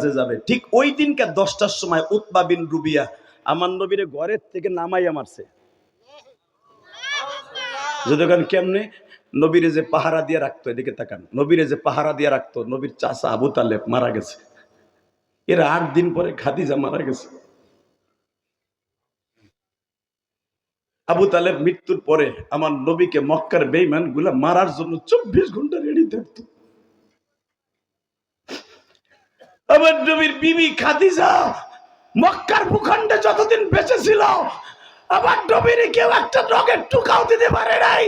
কাজে যাবে। ঠিক ওই দিনকে দশটার সময় উতবা বিন রুবিয়া আমার নবীরে ঘরের থেকে নামাইয়া মারছে। যতক্ষণ কেমনে? নবীরে যে পাহারা দিয়ে রাখতো, এদিকে তাকান। নবীরে যে পাহারা দিয়ে রাখতো, নবীর চাষা আবু তালেব মারা গেছে। এর আট দিন পরে খাদিজা মারা গেছে। আবু তালেব মৃত্যুর পরে আমার নবীকে মক্কার বেইমানগুলা মারার জন্য চব্বিশ ঘণ্টা রেডি থাকতো। আমার নবীর বিবি খাদিজা মক্কার ভূখণ্ডে যতদিন বেঁচে ছিল, আমার নবীর কেউ একটা রগের টুকাও দিতে পারে নাই।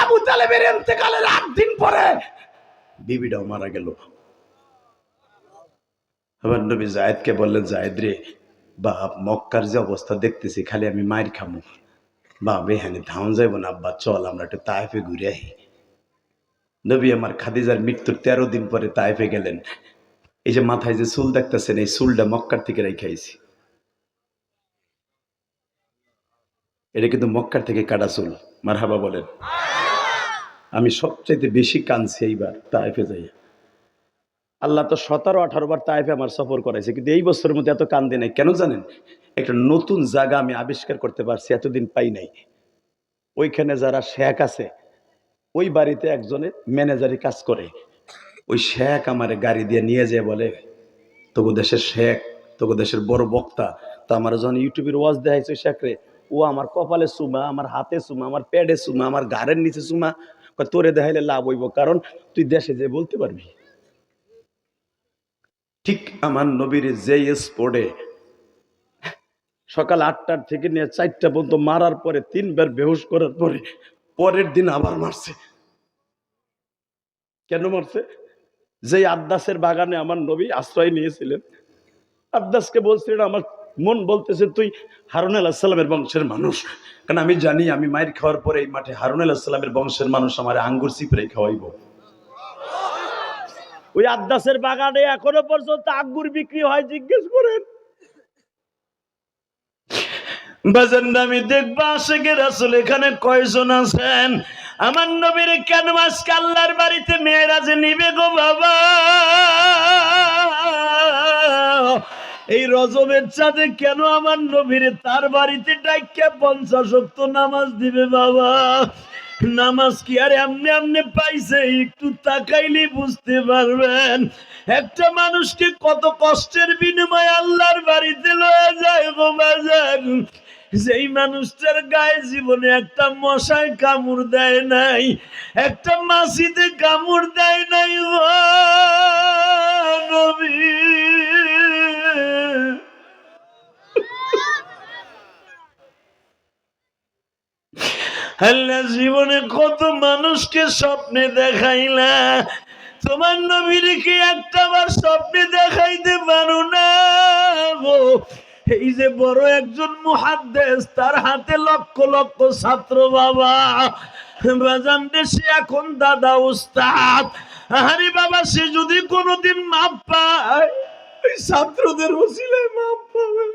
আবু তালেবের এতেকালের আট দিন পরে বিবিটাও মারা গেল। আমার নবী জায়েদকে বললেন, জায়েদ রে, বাপ, মক্কার যে অবস্থা দেখতেছি, খালি আমি মায়ের খামু। বাপ এখানে ধাউন যাইব না, আব্বা, চল, আমরা একটু তাইফে ঘুরে আহি নবী আমার খাদিজার মৃত্যুর তেরো দিন পরে তাইফে গেলেন। এই যে মাথায় যে চুল দেখতেছেন, এই চুলটা মক্কার থেকে রেখাইছি এটা কিন্তু মক্কার থেকে কাটা চুল, মারহাবা বলেন। আমি সবচাইতে বেশি কানছি এইবার তাইফে যাই আল্লাহ তো সতেরো, আঠারো বার তাইফে আমার সফর করাইছে, কিন্তু এই বছরের মধ্যে এত কান্দে নাই। কেন জানেন? একটা নতুন জায়গা আমি আবিষ্কার করতে পারছি, এতদিন পাই নাই। ওইখানে যারা শেখ আছে, ওই বাড়িতে একজনের ম্যানেজারি কাজ করে। ওই শেখ আমার গাড়ি দিয়ে নিয়ে যায় বলে তবু দেশের শেখ, তোগো দেশের বড় বক্তা, তো আমার যখন ইউটিউবের ওয়াজ দেখাইছে ওই শেখরে, ও আমার কপালে সুমা, আমার হাতে সুমা, আমার পেডে সুমা, আমার ঘাড়ের নিচে সুমা তোরে দেখাইলে লাভ হইব, কারণ তুই দেশে যে বলতে পারবি। ঠিক আমার নবীর যে স্পোর্টে সকাল আটটার থেকে নিয়ে চারটা পর্যন্ত মারার পরে, তিনবার বেহুশ করার পরে, পরের দিন আবার মারছে। কেন মারছে? যে আদ্দাসের বাগানে আমার নবী আশ্রয় নিয়েছিলেন, আদ্দাসকে বলছিলেন, আমার মন বলতেছে তুই হারুন আলাহিসাল্লামের বংশের মানুষ। কারণ আমি জানি আমি মায়ের খাওয়ার পরে এই মাঠে হারুন আলাহিসাল্লামের বংশের মানুষ, আমার আঙ্গুর চিপড়ে খাওয়াইব। ওই আদ্দাসের বাগানে এখনও পর্যন্ত আঙ্গুর বিক্রি হয়, জিজ্ঞেস করেন। বাজান আমি দেখব আশেকের আসলে এখানে কয়জন আছেন? আমার নবীর কেন আজকে আল্লাহর বাড়িতে মেয়েরা যে নিবে গো বাবা? এই রজবের চাঁদে কেন আমার নবীর তার বাড়িতে ডাইকা পঞ্চাশ অক্ত নামাজ দিবে বাবা? নামাজ কি আর এমনি এমনি পাইছে? একটু তাকাইলে বুঝতে পারবেন। একটা মানুষকে কত কষ্টের বিনিময়ে আল্লাহর বাড়িতে লয়ে যায় গো বাজার। যেই মানুষটার গায়ে জীবনে একটা মশায় কামড় দেয় নাই, একটা মাসিতে কামড় দেয় নাই নবী। আল্লাহ জীবনে কত মানুষকে স্বপ্নে দেখাইলা। তোমার নবীরকে একটা বার স্বপ্নে দেখাইতে পারো না এই যে বড় একজন মুহাদ্দেস, তার হাতে লক্ষ লক্ষ ছাত্র বাবা। বাজান দেশে এখন দাদা উস্তাদ। আরে বাবা, সে যদি কোনোদিন মাপ পায় ছাত্রদের ওসিলায় মাপ পাবে।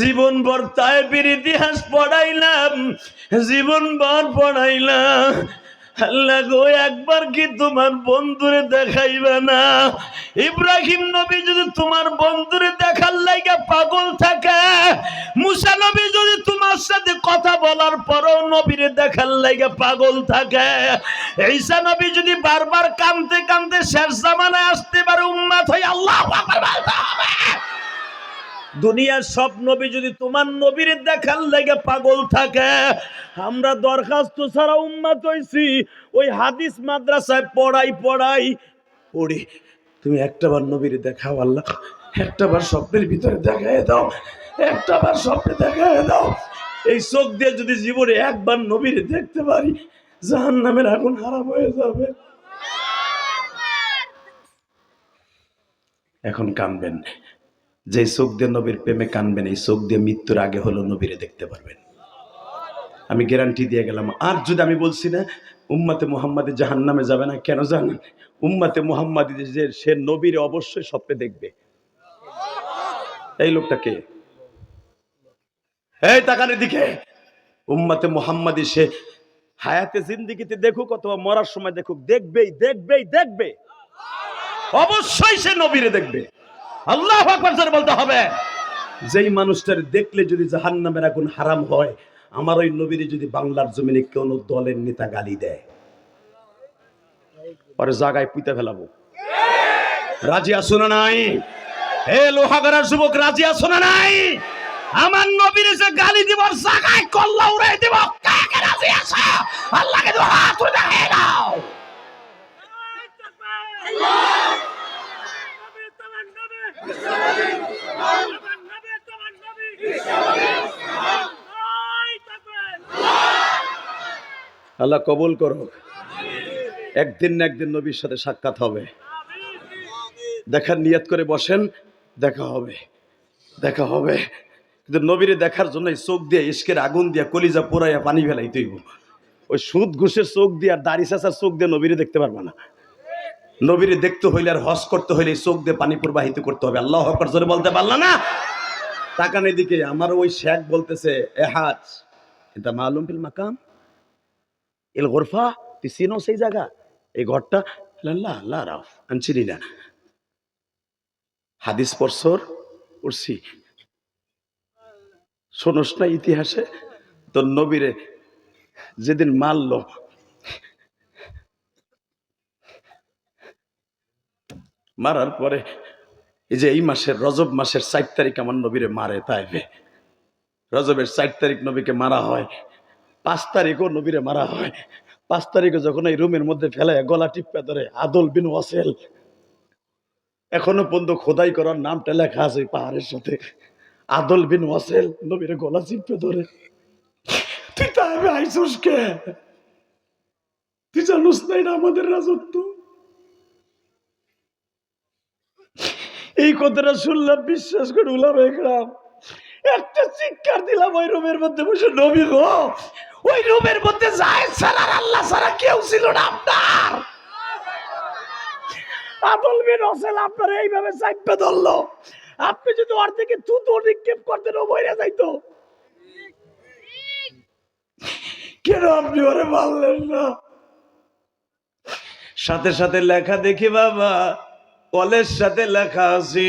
জীবন ভর তাইপের ইতিহাস পড়াইলাম, জীবন ভর পড়াইলাম। আল্লাহ গো, একবার কি তোমার বন্ধুরে দেখাইবে না? ইব্রাহিম নবী যদি তোমার বন্ধুরে দেখার লাইগা পাগল থাকে, মুসা নবী যদি তোমার সাথে কথা বলার পরও নবীরে দেখার লাইগা পাগল থাকে, ঈসা নবী যদি বারবার কানতে কানতে শেষ জামানায় আসতে পারে, উম্মাত হয়ে আল্লাহ দুনিয়ার সব নবী যদি তোমার নবীর দেখার লেগে পাগল থাকে, আমরা দরখাস্ত ছাড়া উম্মাত হইছি। ওই হাদিস মাদ্রাসায় পড়াই পড়াই পড়ি। তুমি একটাবার নবীর দেখাও আল্লাহ, একটাবার স্বপ্নের ভিতরে দেখায় দাও, একটাবার স্বপ্নে দেখায় দাও। এই চোখ দিয়ে যদি জীবনে একবার নবীর দেখতে পারি জাহান নামের আগুন হারাম হয়ে যাবে। এখন কানবেন। যে চোখ দিয়ে নবীর প্রেমে কানবেন, এই চোখ দিয়ে মৃত্যুর আগে হলো নবীরে দেখতে পারবেন। আমি গ্যারান্টি দিয়ে গেলাম, আর যদি আমি বলছি না, উম্মাতে মোহাম্মদে জাহান নামে যাবে না, কেন জানেন উম্মাতে মোহাম্মদ যে সে নবীরে অবশ্যই স্বপ্নে দেখবে। এই লোকটা কে? এই তাকানের দিকে উম্মাতে মোহাম্মদী সে হায়াতে জিন্দিগিতে দেখুক অথবা মরার সময় দেখুক, দেখবেই দেখবেই, দেখবে। অবশ্যই সে নবীরে দেখবে। আল্লাহ আকবার বলতে হবে। যেই মানুষটার দেখলে যদি জাহান্নামের আগুন হারাম হয় আমার ওই নবীরে যদি বাংলার জমিনে কোন দলের নেতা গালি দেয়। পরে জাগায় পুঁতে ফেলাবো। রাজি আসো না নাই? হে লোহাগারার যুবক রাজি আসো না নাই? আমার নবীর যে গালি দিব জাগায় কল্লা উড়াই দিব কাকে রাজি আসো আল্লাহকে তো হাত উঠে দাও আল্লাহ কবুল করো একদিন না একদিন নবীর সাথে সাক্ষাৎ হবে। দেখার নিয়ত করে বসেন, দেখা হবে দেখা হবে। কিন্তু নবীরে দেখার জন্য চোখ দিয়ে ইস্কের আগুন দিয়ে কলিজা পোড়াইয়া পানি ফেলাই তৈব ওই সুদ ঘুষের চোখ দিয়ে আর দাড়ি চোখ দিয়ে নবীরে দেখতে পারবা না। নবীরে দেখতে হইলে আর হজ করতে হইলে চোখ দিয়ে পানি প্রবাহিত করতে হবে। আল্লাহ হকর জোরে বলতে পারলা না? তাকান এদিকে, আমার ওই শেখ বলতেছে এহাজ এটা মালুম ফিল মাকাম? এল গোরফা, তুই চিনো সেই জায়গা? এই ঘরটা? আল্লাহ আল্লাহ রাফ না। হাদিস পরশর পড়ছি। শোনস না ইতিহাসে? তোর নবীরে যেদিন মারল মারার পরে এই যে এই মাসের রজব মাসের চার তারিখ আমার নবীরে মারে তাইবে রজবের চার তারিখ নবীকে মারা হয়, পাঁচ তারিখও নবীরে মারা হয়। পাঁচ তারিখে যখন এই রুমের মধ্যে ফেলায় গলা টিপে ধরে, আদল বিন ওয়াসেল। এখনও পর্যন্ত খোদাই করার নামটা লেখা আছে পাহাড়ের সাথে। আদল বিন ওয়াসেল নবীরে গলা চিপে ধরে, তুই তাহলে আইসুস কে? তুই জানুস না আমাদের রাজত্ব? এই কথাটা শুনলাম, বিশ্বাস করে উলাম একরাম একটা চিৎকার দিলাম ওই রুমের মধ্যে বসে নবী গো, ওই রুমের মধ্যে যায় ছাড়া আল্লাহ ছাড়া কেউ ছিল না আপনার। বিন আপনার এইভাবে চাইপে ধরলো। আপনি যদি ওর থেকে তুতো নিক্ষেপ করতেন, ও বইরা যাইতো। কেন আপনি ওরে মারলেন না? সাথে সাথে লেখা দেখি বাবা কলের সাথে লেখা আছে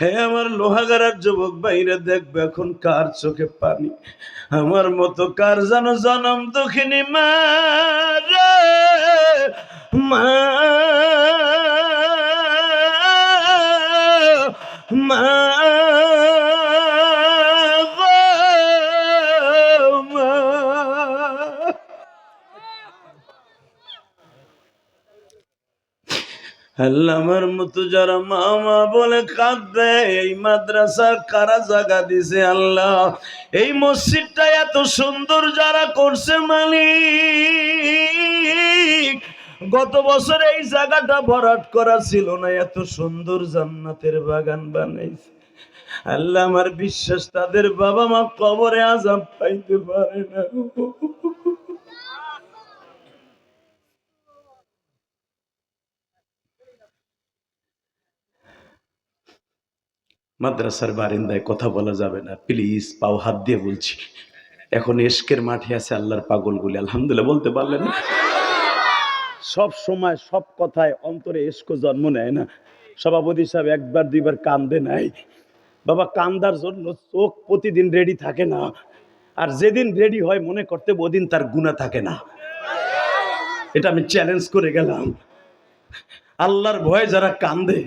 হে আমার লোহাগারার যুবক বাইরে দেখবে এখন কার চোখে পানি। আমার মতো কার যেন জনম দুঃখিনী মা মা মা আমার মতো যারা মামা বলে কাঁদবে, এই মাদ্রাসার কারা জায়গা দিছে আল্লাহ? এই মসজিদটা এত সুন্দর যারা করছে মালিক গত বছর এই জায়গাটা ভরাট করা ছিল না, এত সুন্দর জান্নাতের বাগান বানাইছে। আল্লাহ আমার বিশ্বাস, তাদের বাবা মা কবরে আজাব পাইতে পারে না। মাদ্রাসার বারিন্দায় কথা বলা যাবে না। প্লিজ, পাও হাত দিয়ে বলছি। এখন এশকের মাঠে আছে আল্লাহর পাগলগুলি। আলহামদুলিল্লাহ, বলতে পারলেন না? সব সময় সব কথায় অন্তরে এশক জন্ম নেয় না। সভাপতি সাহেব একবার, দুইবার কান্দে নাই। বাবা, কান্দার জন্য চোখ প্রতিদিন রেডি থাকে না। আর যেদিন রেডি হয় মনে করতে ওদিন তার গুণা থাকে না। এটা আমি চ্যালেঞ্জ করে গেলাম। আল্লাহর ভয়ে যারা কান্দে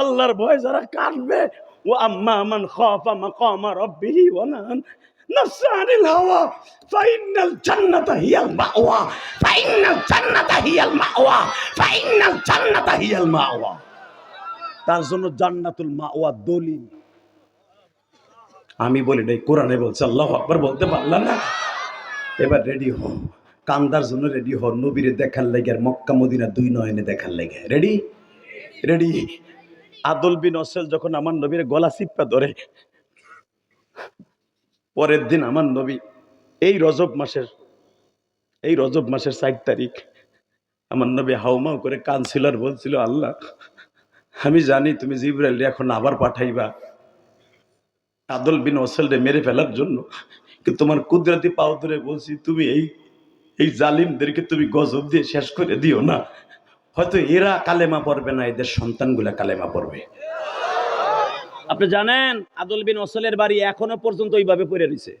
আল্লাহর ভয়ে যারা কাঁদবে, ও আম্মা মান খাফা মাকামা রাব্বিহি ওয়া নাফসা আনিল হাওয়া ফাইনাল জান্নাতা হিয়াল মাওয়া ফাইনাল জান্নাতা হিয়াল মাওয়া ফাইনাল জান্নাতা হিয়াল তার জন্য জান্নাতুল মাওয়া দলিল। আমি বলি নাই, কোরআনে বলছে, আল্লাহ আকবার বলতে পারলাম না? এবার রেডি হও। কান্দার জন্য রেডি হও। নবীরে দেখার লেগে আর মক্কা, মদিনা দুই নয়নে দেখার লেগে। রেডি রেডি আদল বিন অসেল যখন আমার নবীর গলা চিপ্পা ধরে পরের দিন আমার নবী, এই রজব মাসের, এই রজব মাসের ষাট তারিখ, আমার নবী হাউমাউ করে কানছিল বলছিল, আল্লাহ, আমি জানি তুমি জিব্রাইল এখন আবার পাঠাইবা। আদল বিন ওসেলরে মেরে ফেলার জন্য। কিন্তু তোমার কুদরতি পাও ধরে বলছি, তুমি এই এই জালিমদেরকে তুমি গজব দিয়ে শেষ করে দিও না। হয়তো এরা কালেমা পড়বে না, এদের সন্তানগুলা কালেমা পড়বে। আপনি জানেন, আদল বিন ওসলের বাড়ি এখনও পর্যন্ত ওইভাবে পড়ে রয়েছে।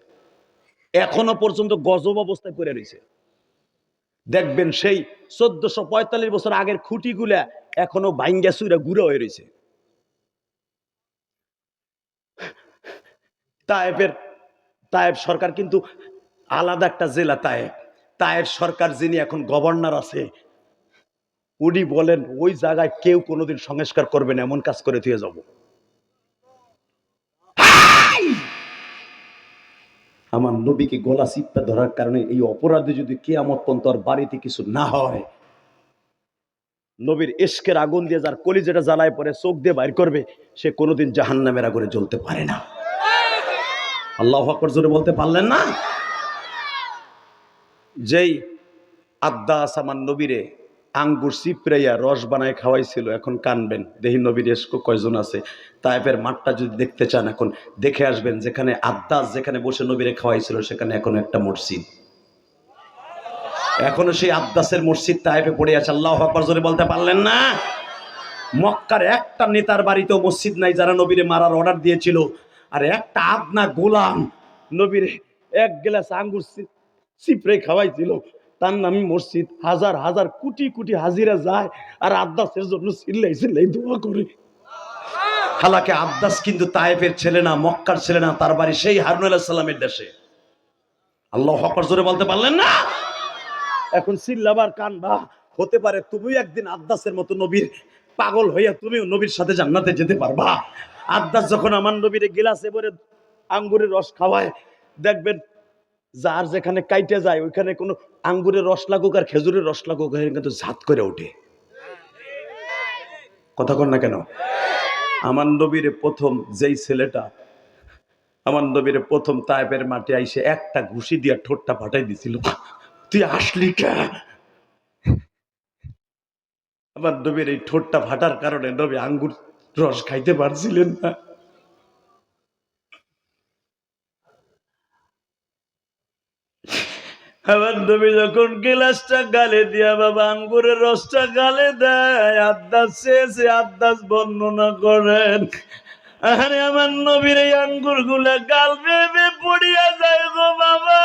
এখনও পর্যন্ত গজব অবস্থায় পড়ে রয়েছে। দেখবেন সেই চোদ্দশো পঁয়তাল্লিশ বছর আগের খুঁটিগুলা এখনও বাইঙ্গা সুইরা গুঁড়ো হয়ে রয়েছে। তায়েফের তায়েব সরকার কিন্তু আলাদা একটা জেলা তায়েব। তায়েব সরকার যিনি এখন গভর্নর আছে, উনি বলেন, ওই জায়গায় কেউ কোনোদিন সংস্কার করবে না, এমন কাজ করে দিয়ে যাব। আমার নবীকে গলা চিপ্পা ধরার কারণে এই অপরাধে যদি পর্যন্ত আর বাড়িতে কিছু না হয়, নবীর এশকের আগুন দিয়ে যার কলি যেটা জ্বালায় পরে চোখ দিয়ে বাইর করবে, সে কোনোদিন জাহান্নামের আগুনে জ্বলতে পারে না। আল্লাহ আকবর জোরে বলতে পারলেন না? যেই আদাস আমার নবীরে আঙ্গুর সিপড়াইয়া রস বানায় খাওয়াইছিল, এখন কানবেন। দেহি নবীর এসকো কয়জন আছে? তাইপের মাঠটা যদি দেখতে চান এখন, দেখে আসবেন যেখানে আদাস যেখানে বসে নবীরে খাওয়াইছিল, সেখানে এখন একটা মসজিদ। এখনও সেই আব্দাসের মসজিদ তাইপে পড়ে আছে, আল্লাহ আকবর জোরে বলতে পারলেন না? মক্কার একটা নেতার বাড়িতেও মসজিদ নাই, যারা নবীরে মারার অর্ডার দিয়েছিল। আর একটা আদনা গোলাম নবীরে এক গ্লাস আঙ্গুর সিপড়ে খাওয়াইছিল। তার নামই মসজিদ। হাজার হাজার কোটি কোটি হাজিরা যায় আর আব্দাসের জন্য চিল্লাই চিল্লাই দোয়া করে। হালাকে আব্দাস কিন্তু তায়েফের ছেলে না মক্কার ছেলে না তার বাড়ি সেই হারুন আলাহ সাল্লামের দেশে। আল্লাহ হকর জোরে বলতে পারলেন না? এখন চিল্লাবার কানবা। হতে পারে তুমিও একদিন আব্দাসের মতো নবীর পাগল হইয়া তুমিও নবীর সাথে জান্নাতে যেতে পারবা। আব্দাস যখন আমার নবীরে গিলাসে ভরে আঙ্গুরের রস খাওয়ায় দেখবেন যার যেখানে কাইটে যায়, ওইখানে কোনো আঙ্গুরের রস লাগুক আর খেজুরের রস লাগুক কিন্তু ঝাত করে ওঠে। কথা কর না কেন? আমার নবীরে প্রথম যেই ছেলেটা, আমার নবীরে প্রথম তাইপের মাঠে আইসে একটা ঘুষি দিয়া ঠোঁটটা ফাটাই দিছিল। তুই আসলি কে? আমার নবীর এই ঠোঁটটা ফাটার কারণে নবী আঙ্গুর রস খাইতে পারছিলেন না। আমার নবী যখন গিলাসটা গালে দিয়া বাবা আঙ্গুরের রসটা গালে দেয় আদাস শেষে আদাস বর্ণনা করেন। আরে আমার নবীর এই আঙ্গুরগুলা গাল বেবে পড়িয়া যায় গো বাবা।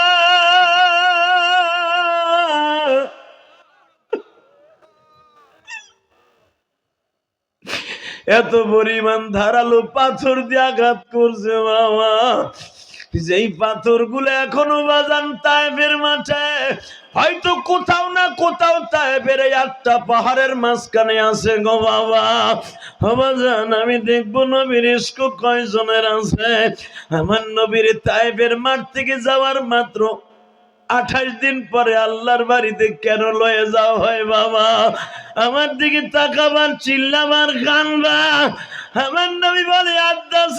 এত পরিমাণ ধারালো পাথর দিয়ে আঘাত করছে বাবা। যেই পাথরগুলো এখনও বাজান তাইফের মাঠে, হয়তো কোথাও না কোথাও তাইফের এই আটটা পাহাড়ের মাঝখানে আছে গো বাবা। বাজান, আমি দেখব নবীর ইস্কো কয়জনের আছে। আমার নবীর তাইফের মাঠ থেকে যাওয়ার মাত্র আঠাশ দিন পরে আল্লাহর বাড়িতে কেন লয়ে যাও হয় বাবা? আমার দিকে তাকাবার, চিল্লাবার গানবা আমার নবী বলে আদাস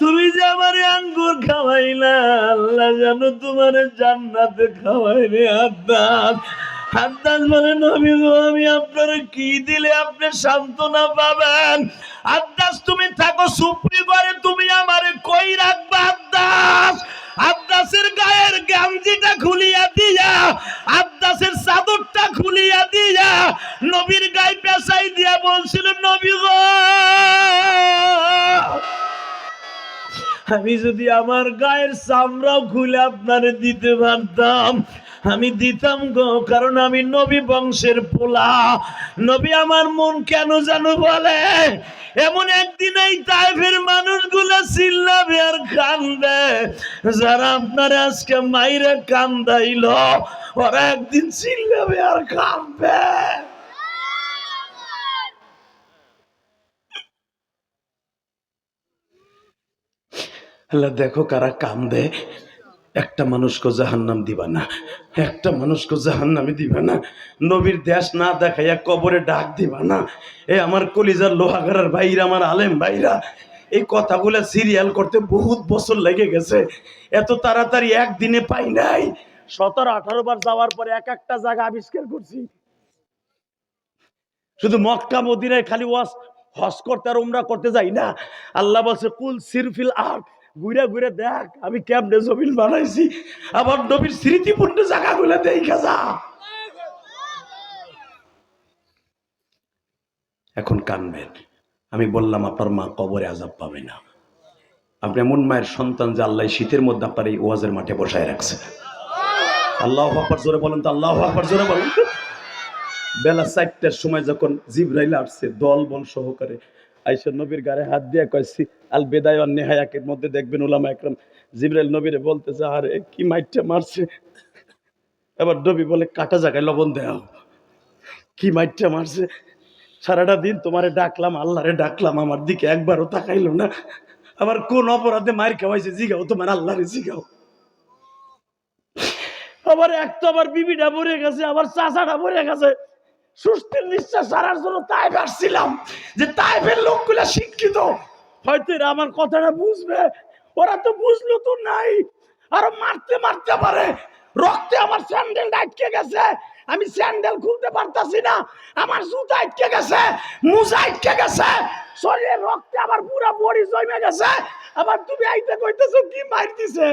তুমি যে আমার আঙ্গুর খাওয়াইলা, আল্লাহ জানো তোমার জান্নাতে খাওয়াই রে আদাস বলে, নবী গো, আমি আপনার কি দিলে আপনি সান্ত্বনা পাবেন? আদাস তুমি থাকো সুপ্রি করে তুমি আমারে কই রাখবা আদাস আব্দাসের গায়ের গামজিটা খুলিয়া আমি যদি আমার গায়ের চামড়াও খুলে আপনারে দিতে পারতাম, আমি দিতাম গো, কারণ আমি নবী বংশের পোলা। নবী আমার মন কেন জানো বলে, এমন একদিন এই তাইফের মানুষগুলো চিল্লাবে আর কান্দবে যারা আপনার আজকে মাইরে কান্দাইল, ওরা একদিন চিল্লাবে আর কান্দবে আল্লাহ দেখো কারা কান্দে একটা মানুষকে জাহান্নাম দিবা না। একটা মানুষকে জাহান্নামে দিবা না। নবীর দেশ না দেখাইয়া কবরে ডাক দিবা না। এ আমার কলিজার লোহাগারার ভাইরা, আমার আলেম ভাইরা, এই কথাগুলো সিরিয়াল করতে বহুত বছর লেগে গেছে। এত তাড়াতাড়ি একদিনে পাই নাই। সতেরো, আঠারো বার যাওয়ার পরে এক একটা জায়গা আবিষ্কার করছি। শুধু মক্কা, মদিনায় খালি ওয়াস হস করতে আর উমরা করতে যাই না। আল্লাহ বলছে, কুল সিরফিল আর ঘুরে ঘুরে দেখ, আমি কেমনে জমিন বানাইছি। আবার নবীর স্মৃতিপূর্ণ জায়গাগুলো দেখা যা এখন কানবেন, আমি বললাম, আপনার মা কবরে আজাব পাবে না। আপনি এমন মায়ের সন্তান যে আল্লাহ শীতের মধ্যে আপনার এই ওয়াজের মাঠে বসায় রাখছে। আল্লাহ আকবর জোরে বলেন তো, আল্লাহ আকবর জোরে বলেন। বেলা চারটার সময় যখন জিব্রাইল আসছে দল বল সহকারে আইসা নবীর গায়ে হাত দিয়ে কয়েছি আল বেদায় অন্য হায়াকের মধ্যে দেখবেন ওলামা একরাম। জিব্রাইল নবীরে বলতেছে, আরে, কি মাইটটা মারছে? এবার নবী বলে, কাটা জায়গায় লবণ দেও কি মাইটটা মারছে? সারাটা দিন তোমারে ডাকলাম, আল্লাহরে ডাকলাম, আমার দিকে একবারও তাকাইলো না। আবার কোন অপরাধে মার খাওয়াইছে, জিগাও তোমার আল্লাহরে, জিগাও। আবার এক তো আবার বিবিটা ভরে গেছে আবার চাচাটা ভরে গেছে। সুস্থির নিঃশ্বাস সারার জন্য তাই আসছিলাম যে তাইফের লোকগুলা শিক্ষিত। হয়তো এরা আমার কথাটা বুঝবে। ওরা তো বুঝলো তো নাই। আরও মারতে মারতে পারে। রক্তে আমার স্যান্ডেল আটকে গেছে। আমি স্যান্ডেল খুলতে পারতাছি না। আমার জুতা আটকে গেছে। মোজা আটকে গেছে। শরীরে রক্তে আমার পুরা বডি জমে গেছে। আবার তুমি আইতে কইতেছো, কি মার দিছে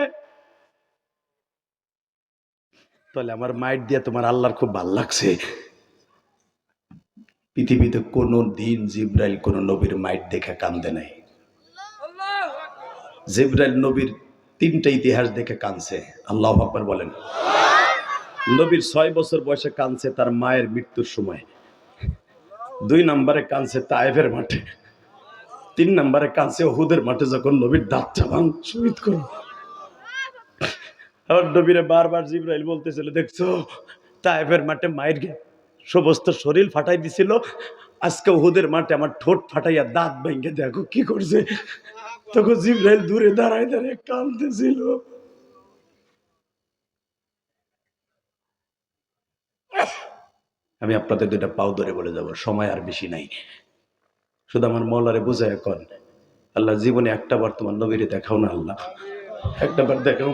তাহলে আমার মাইট দিয়ে তোমার আল্লাহর খুব ভালো লাগছে। পৃথিবীতে কোনো দিন জিব্রাইল কোন নবীর মাইট দেখে কান্দে নাই। জিব্রাইল নবীর তিনটা ইতিহাস দেখে কানছে আল্লাহ আকবর বলেন। নবীর ছয় বছর বয়সে কানছে তার মায়ের মৃত্যুর সময়। দুই নম্বরে কানছে তায়েফের মাঠে। তিন নম্বরে কানছে ওহুদের মাঠে যখন নবীর দাঁতটা ভাঙ শহীদ করল আবার নবীরে বারবার জিব্রাইল বলতেছিল, দেখছ, তায়েফের মাঠে মায়ের গে সমস্ত শরীর ফাটাই দিছিল। আজকে ওহুদের মাঠে আমার ঠোঁট ফাটাইয়া দাঁত ভেঙে দেখো কি করছে? তখন জিব্রাইল দূরে দাঁড়ায় দাঁড়ায় কাঁদতেছিল। আমি আপনাদের দুইটা পাও ধরে বলে যাব, সময় আর বেশি নাই। শুধু আমার মলারে বোঝায় এখন আল্লাহ জীবনে একটা বার তোমার নবীরে দেখাও না আল্লাহ। একটা বার দেখাও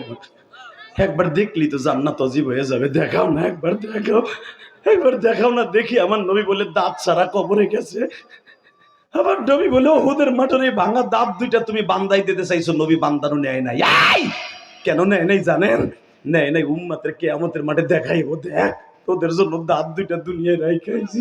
একবার দেখলি তো জান্নাত অজীব হয়ে যাবে, দেখাও না, একবার দেখাও। একবার দেখাও না, দেখি আমার নবী বলে দাঁত ছাড়া কবরে গেছে। আবার নবী বলে ওদের মাঠের এই ভাঙা দাঁত দুইটা তুমি বান্দাই দিতে চাইছো, নবী বান্দানো নেয় নাই। আই! কেন নেয় নাই জানেন? নেয় নাই, উম্মাতের কে আমাদের মাঠে দেখাইবো, দেখ, তোদের জন্য দাঁত দুইটা দুনিয়ায় রাইখাইছি